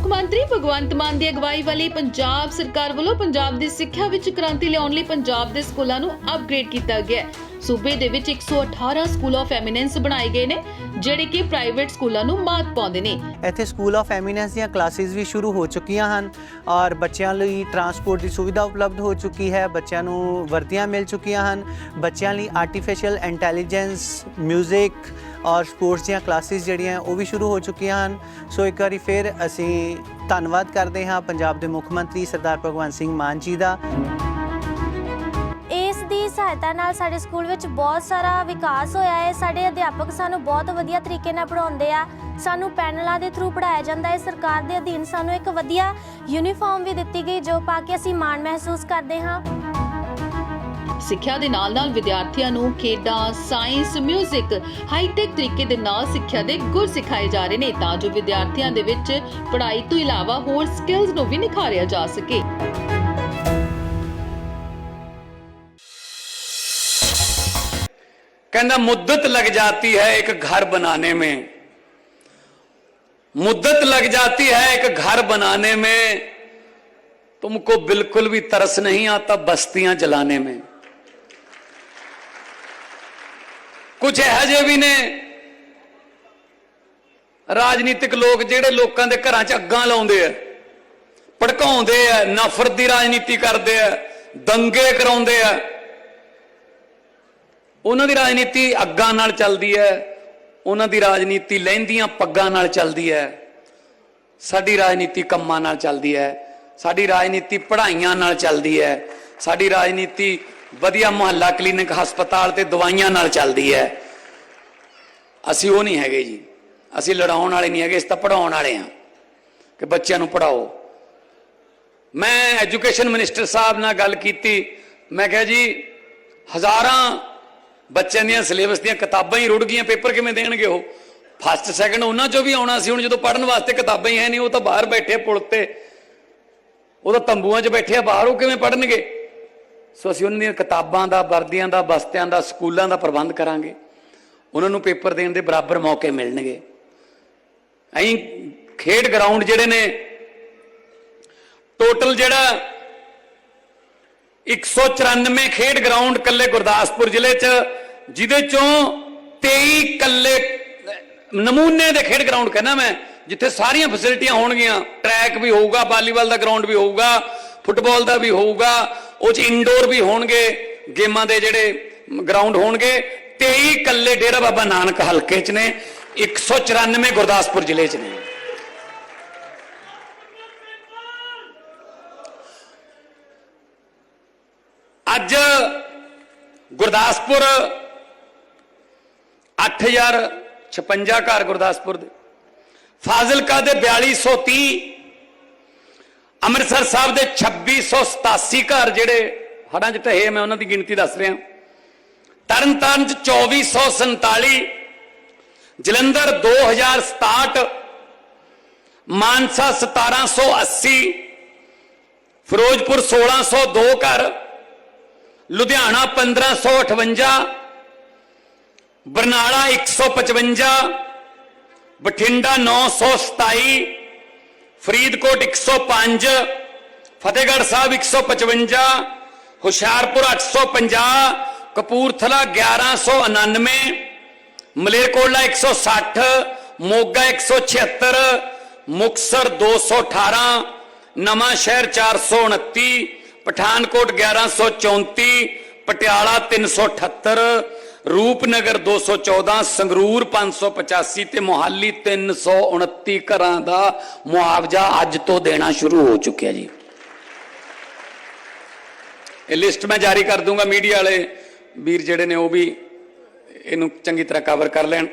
ਮੁੱਖ ਮੰਤਰੀ ਭਗਵੰਤ ਮਾਨ ਦੀ ਅਗਵਾਈ ਵਾਲੀ ਪੰਜਾਬ ਸਰਕਾਰ ਵੱਲੋਂ ਪੰਜਾਬ ਦੀ ਸਿੱਖਿਆ ਵਿੱਚ ਕ੍ਰਾਂਤੀ ਲਿਆਉਣ ਲਈ ਪੰਜਾਬ ਦੇ ਸਕੂਲਾਂ ਨੂੰ ਅਪਗ੍ਰੇਡ ਕੀਤਾ ਗਿਆ ਹੈ। ਸੂਬੇ ਦੇ ਵਿੱਚ 118 ਸਕੂਲ ਆਫ ਐਮੀਨੈਂਸ ਬਣਾਏ ਗਏ ਨੇ, ਜਿਹੜੇ ਕਿ ਪ੍ਰਾਈਵੇਟ ਸਕੂਲਾਂ ਨੂੰ ਮਾਤ ਪਾਉਂਦੇ ਨੇ। ਇੱਥੇ ਸਕੂਲ ਆਫ ਐਮੀਨੈਂਸ ਦੀਆਂ ਕਲਾਸਿਸ ਵੀ ਸ਼ੁਰੂ ਹੋ ਚੁੱਕੀਆਂ ਹਨ ਔਰ ਬੱਚਿਆਂ ਲਈ ਟਰਾਂਸਪੋਰਟ ਦੀ ਸੁਵਿਧਾ ਉਪਲਬਧ ਹੋ ਚੁੱਕੀ ਹੈ, ਬੱਚਿਆਂ ਨੂੰ ਵਰਦੀਆਂ ਮਿਲ ਚੁੱਕੀਆਂ ਹਨ। ਬੱਚਿਆਂ ਲਈ ਆਰਟੀਫੀਸ਼ੀਅਲ ਇੰਟੈਲੀਜੈਂਸ 뮤직 ਔਰ ਸਪੋਰਟਸ ਦੀਆਂ ਕਲਾਸਿਸ ਜਿਹੜੀਆਂ ਉਹ ਵੀ ਸ਼ੁਰੂ ਹੋ ਚੁੱਕੀਆਂ ਹਨ। ਸੋ ਇੱਕ ਵਾਰੀ ਫਿਰ ਅਸੀਂ ਧੰਨਵਾਦ ਕਰਦੇ ਹਾਂ ਪੰਜਾਬ ਦੇ ਮੁੱਖ ਮੰਤਰੀ ਸਰਦਾਰ ਭਗਵੰਤ ਸਿੰਘ ਮਾਨ ਜੀ ਦਾ। ਇਸ ਦੀ ਸਹਾਇਤਾ ਨਾਲ ਸਾਡੇ ਸਕੂਲ ਵਿੱਚ ਬਹੁਤ ਸਾਰਾ ਵਿਕਾਸ ਹੋਇਆ ਹੈ। ਸਾਡੇ ਅਧਿਆਪਕ ਸਾਨੂੰ ਬਹੁਤ ਵਧੀਆ ਤਰੀਕੇ ਨਾਲ ਪੜ੍ਹਾਉਂਦੇ ਆ। ਸਾਨੂੰ ਪੈਨਲਾਂ ਦੇ ਥਰੂ ਪੜ੍ਹਾਇਆ ਜਾਂਦਾ ਹੈ। ਸਰਕਾਰ ਦੇ ਅਧੀਨ ਸਾਨੂੰ ਇੱਕ ਵਧੀਆ ਯੂਨੀਫਾਰਮ ਵੀ ਦਿੱਤੀ ਗਈ, ਜੋ ਪਾ ਕੇ ਅਸੀਂ ਮਾਣ ਮਹਿਸੂਸ ਕਰਦੇ ਹਾਂ। ਸਿੱਖਿਆ ਦੇ ਨਾਲ-ਨਾਲ ਵਿਦਿਆਰਥੀਆਂ ਨੂੰ ਖੇਡਾਂ, ਸਾਇੰਸ, 뮤직, ਹਾਈਟੈਕ ਤਰੀਕੇ ਦੇ ਨਾਲ ਸਿੱਖਿਆ ਦੇ ਗੁਰ ਸਿਖਾਏ ਜਾ ਰਹੇ ਨੇ ਤਾਂ ਜੋ ਵਿਦਿਆਰਥੀਆਂ ਦੇ ਵਿੱਚ ਪੜ੍ਹਾਈ ਤੋਂ ਇਲਾਵਾ ਹੋਰ ਸਕਿੱਲਸ ਨੂੰ ਵੀ ਨਿਖਾਰਿਆ ਜਾ ਸਕੇ कहना मुद्दत लग जाती है एक घर बनाने में मुद्दत लग जाती है एक घर बनाने में तुमको बिल्कुल भी तरस नहीं आता बस्तियां जलाने में ਕੁਝ ਇਹੋ ਜਿਹੇ ਵੀ ਨੇ। ਰਾਜਨੀਤਿਕ ਲੋਕ ਜਿਹੜੇ ਲੋਕਾਂ ਦੇ ਘਰਾਂ 'ਚ ਅੱਗਾਂ ਲਾਉਂਦੇ ਆ, ਭੜਕਾਉਂਦੇ ਆ, ਨਫ਼ਰਤ ਦੀ ਰਾਜਨੀਤੀ ਕਰਦੇ ਆ, ਦੰਗੇ ਕਰਾਉਂਦੇ ਆ। ਉਹਨਾਂ ਦੀ ਰਾਜਨੀਤੀ ਅੱਗਾਂ ਨਾਲ ਚੱਲਦੀ ਹੈ, ਉਹਨਾਂ ਦੀ ਰਾਜਨੀਤੀ ਲਹਿੰਦੀਆਂ ਪੱਗਾਂ ਨਾਲ ਚੱਲਦੀ ਹੈ। ਸਾਡੀ ਰਾਜਨੀਤੀ ਕੰਮਾਂ ਨਾਲ ਚੱਲਦੀ ਹੈ, ਸਾਡੀ ਰਾਜਨੀਤੀ ਪੜ੍ਹਾਈਆਂ ਨਾਲ ਚੱਲਦੀ ਹੈ, ਸਾਡੀ ਰਾਜਨੀਤੀ ਵਧੀਆ ਮੁਹੱਲਾ ਕਲੀਨਿਕ ਹਸਪਤਾਲ ਤੇ ਦਵਾਈਆਂ ਨਾਲ ਚੱਲਦੀ ਹੈ। ਅਸੀਂ ਉਹ ਨਹੀਂ ਹੈਗੇ ਜੀ। ਅਸੀਂ ਲੜਾਉਣ ਵਾਲੇ ਨਹੀਂ ਹੈਗੇ, ਅਸੀਂ ਤਾਂ ਪੜਾਉਣ ਵਾਲੇ ਹਾਂ ਕਿ ਬੱਚਿਆਂ ਨੂੰ ਪੜਾਓ ਮੈਂ ਐਜੂਕੇਸ਼ਨ ਮਿਨਿਸਟਰ ਸਾਹਿਬ ਨਾਲ ਗੱਲ ਕੀਤੀ। ਮੈਂ ਕਿਹਾ ਜੀ, ਹਜ਼ਾਰਾਂ ਬੱਚਿਆਂ ਦੀਆਂ ਸਿਲੇਬਸ ਦੀਆਂ ਕਿਤਾਬਾਂ ਹੀ ਰੁੜ ਗਈਆਂ, ਪੇਪਰ ਕਿਵੇਂ ਦੇਣਗੇ ਉਹ? ਫਸਟ ਸੈਕੰਡ ਉਹਨਾਂ ਚੋਂ ਵੀ ਆਉਣਾ ਸੀ, ਹੁਣ ਜਦੋਂ ਪੜਨ ਵਾਸਤੇ ਕਿਤਾਬਾਂ ਹੀ ਹੈ ਨਹੀਂ, ਉਹ ਤਾਂ ਬਾਹਰ ਬੈਠੇ ਆ ਪੁਲ ਤੇ। ਉਹ ਤਾਂ ਤੰਬੂਆਂ 'ਚ ਬੈਠੇ ਆ, ਬਾਹਰ ਉਹ ਕਿਵੇਂ ਪੜਨਗੇ ਸੋ ਅਸੀਂ ਉਹਨਾਂ ਦੀਆਂ ਕਿਤਾਬਾਂ ਦਾ, ਵਰਦੀਆਂ ਦਾ ਬਸਤਿਆਂ ਦਾ, ਸਕੂਲਾਂ ਦਾ ਪ੍ਰਬੰਧ ਕਰਾਂਗੇ। ਉਹਨਾਂ ਨੂੰ ਪੇਪਰ ਦੇਣ ਦੇ ਬਰਾਬਰ ਮੌਕੇ ਮਿਲਣਗੇ। ਐਂ ਖੇਡ ਗਰਾਊਂਡ ਜਿਹੜੇ ਨੇ, ਟੋਟਲ ਜਿਹੜਾ 194 ਖੇਡ ਗਰਾਊਂਡ ਕੱਲੇ ਗੁਰਦਾਸਪੁਰ ਜ਼ਿਲ੍ਹੇ 'ਚ, ਜਿਹਦੇ ਚੋਂ 23 ਕੱਲੇ ਨਮੂਨੇ ਦੇ ਖੇਡ ਗਰਾਊਂਡ ਕਹਿੰਦਾ ਮੈਂ, ਜਿੱਥੇ ਸਾਰੀਆਂ ਫੈਸਿਲਿਟੀਆਂ ਹੋਣਗੀਆਂ। ਟਰੈਕ ਵੀ ਹੋਊਗਾ ਵਾਲੀਬਾਲ ਦਾ ਗਰਾਊਂਡ ਵੀ ਹੋਊਗਾ ਫੁੱਟਬਾਲ ਦਾ ਵੀ ਹੋਊਗਾ ਉਹ 'ਚ ਇਨਡੋਰ ਵੀ ਹੋਣਗੇ, ਗੇਮਾਂ ਦੇ ਜਿਹੜੇ ਗਰਾਊਂਡ ਹੋਣਗੇ 23 ਕੱਲੇ ਡੇਰਾ ਬਾਬਾ ਨਾਨਕ ਹਲਕੇ 'ਚ ਨੇ 194 ਗੁਰਦਾਸਪੁਰ ਜ਼ਿਲ੍ਹੇ 'ਚ ਨੇ। ਅੱਜ ਗੁਰਦਾਸਪੁਰ 8056 ਘਰ ਗੁਰਦਾਸਪੁਰ ਦੇ। ਫਾਜ਼ਿਲਕਾ ਦੇ 4230 ਅੰਮ੍ਰਿਤਸਰ ਸਾਹਿਬ ਦੇ 2687 ਘਰ ਜਿਹੜੇ ਹੜਾਂ 'ਚ ਢਹੇ ਮੈਂ ਉਹਨਾਂ ਦੀ ਗਿਣਤੀ ਦੱਸ ਰਿਹਾ। ਤਰਨਤਾਰਨ 'ਚ 2447 ਜਲੰਧਰ 2067 ਮਾਨਸਾ 1780 ਫਿਰੋਜ਼ਪੁਰ 1602 ਘਰ, ਲੁਧਿਆਣਾ 1558 ਬਰਨਾਲਾ 155 ਬਠਿੰਡਾ 927 ਫਰੀਦਕੋਟ 105 ਫਤਿਹਗੜ੍ਹ ਸਾਹਿਬ 155 ਹੁਸ਼ਿਆਰਪੁਰ 850 ਕਪੂਰਥਲਾ 1199 ਮਲੇਰਕੋਟਲਾ 160 ਮੋਗਾ 176 ਮੁਕਸਰ 218 ਨਵਾਂ ਸ਼ਹਿਰ 429 ਪਠਾਨਕੋਟ 1134 ਪਟਿਆਲਾ 378 ਰੂਪਨਗਰ 214 ਸੰਗਰੂਰ 585 ਤੇ ਮੋਹਾਲੀ 329 ਘਰਾਂ ਦਾ ਮੁਆਵਜ਼ਾ ਅੱਜ ਤੋਂ ਦੇਣਾ ਸ਼ੁਰੂ ਹੋ ਚੁੱਕਿਆ ਜੀ। ਇਹ ਲਿਸਟ ਮੈਂ ਜਾਰੀ ਕਰ ਦੂੰਗਾ ਮੀਡੀਆ ਵਾਲੇ ਵੀਰ ਜਿਹੜੇ ਨੇ ਉਹ ਵੀ ਇਹਨੂੰ ਚੰਗੀ ਤਰ੍ਹਾਂ ਕਵਰ ਕਰ ਲੈਣ।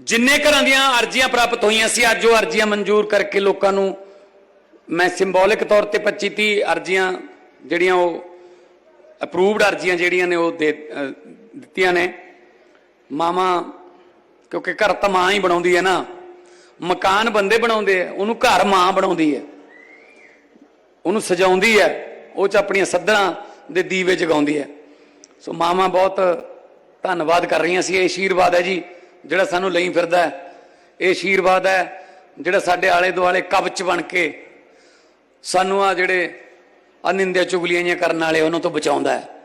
ਜਿੰਨੇ ਘਰਾਂ ਦੀਆਂ ਅਰਜ਼ੀਆਂ ਪ੍ਰਾਪਤ ਹੋਈਆਂ ਸੀ, ਅੱਜ ਉਹ ਅਰਜ਼ੀਆਂ ਮਨਜ਼ੂਰ ਕਰਕੇ ਲੋਕਾਂ ਨੂੰ ਮੈਂ ਸਿੰਬੋਲਿਕ ਤੌਰ ਤੇ 25 30 ਅਰਜ਼ੀਆਂ ਜਿਹੜੀਆਂ ਉਹ ਅਪਰੂਵਡ ਅਰਜ਼ੀਆਂ ਜਿਹੜੀਆਂ ਨੇ ਉਹ ਦੇ ਦਿੱਤੀਆਂ ਨੇ। ਮਾਮਾ, ਕਿਉਂਕਿ ਘਰ ਤਾਂ ਮਾਂ ਹੀ ਬਣਾਉਂਦੀ ਹੈ ਨਾ। ਮਕਾਨ ਬੰਦੇ ਬਣਾਉਂਦੇ ਆ, ਉਹਨੂੰ ਘਰ ਮਾਂ ਬਣਾਉਂਦੀ ਹੈ। ਉਹਨੂੰ ਸਜਾਉਂਦੀ ਹੈ, ਉਹ ਚ ਆਪਣੀਆਂ ਸੱਧਰਾਂ ਦੇ ਦੀਵੇ ਜਗਾਉਂਦੀ ਹੈ। ਸੋ ਮਾਮਾ ਬਹੁਤ ਧੰਨਵਾਦ ਕਰ ਰਹੀਆਂ ਸੀ। ਇਹ ਆਸ਼ੀਰਵਾਦ ਹੈ ਜੀ, ਜਿਹੜਾ ਸਾਨੂੰ ਲਈ ਫਿਰਦਾ ਹੈ। ਇਹ ਆਸ਼ੀਰਵਾਦ ਹੈ, ਜਿਹੜਾ ਸਾਡੇ ਆਲੇ ਦੁਆਲੇ ਕਵਚ ਬਣ ਕੇ ਸਾਨੂੰ ਆ ਜਿਹੜੇ ਅਨਿੰਦਿਆ ਚੁਗਲੀਆਂ ਜਿਹੀਆਂ ਕਰਨ ਵਾਲੇ ਉਹਨਾਂ ਤੋਂ ਬਚਾਉਂਦਾ ਹੈ।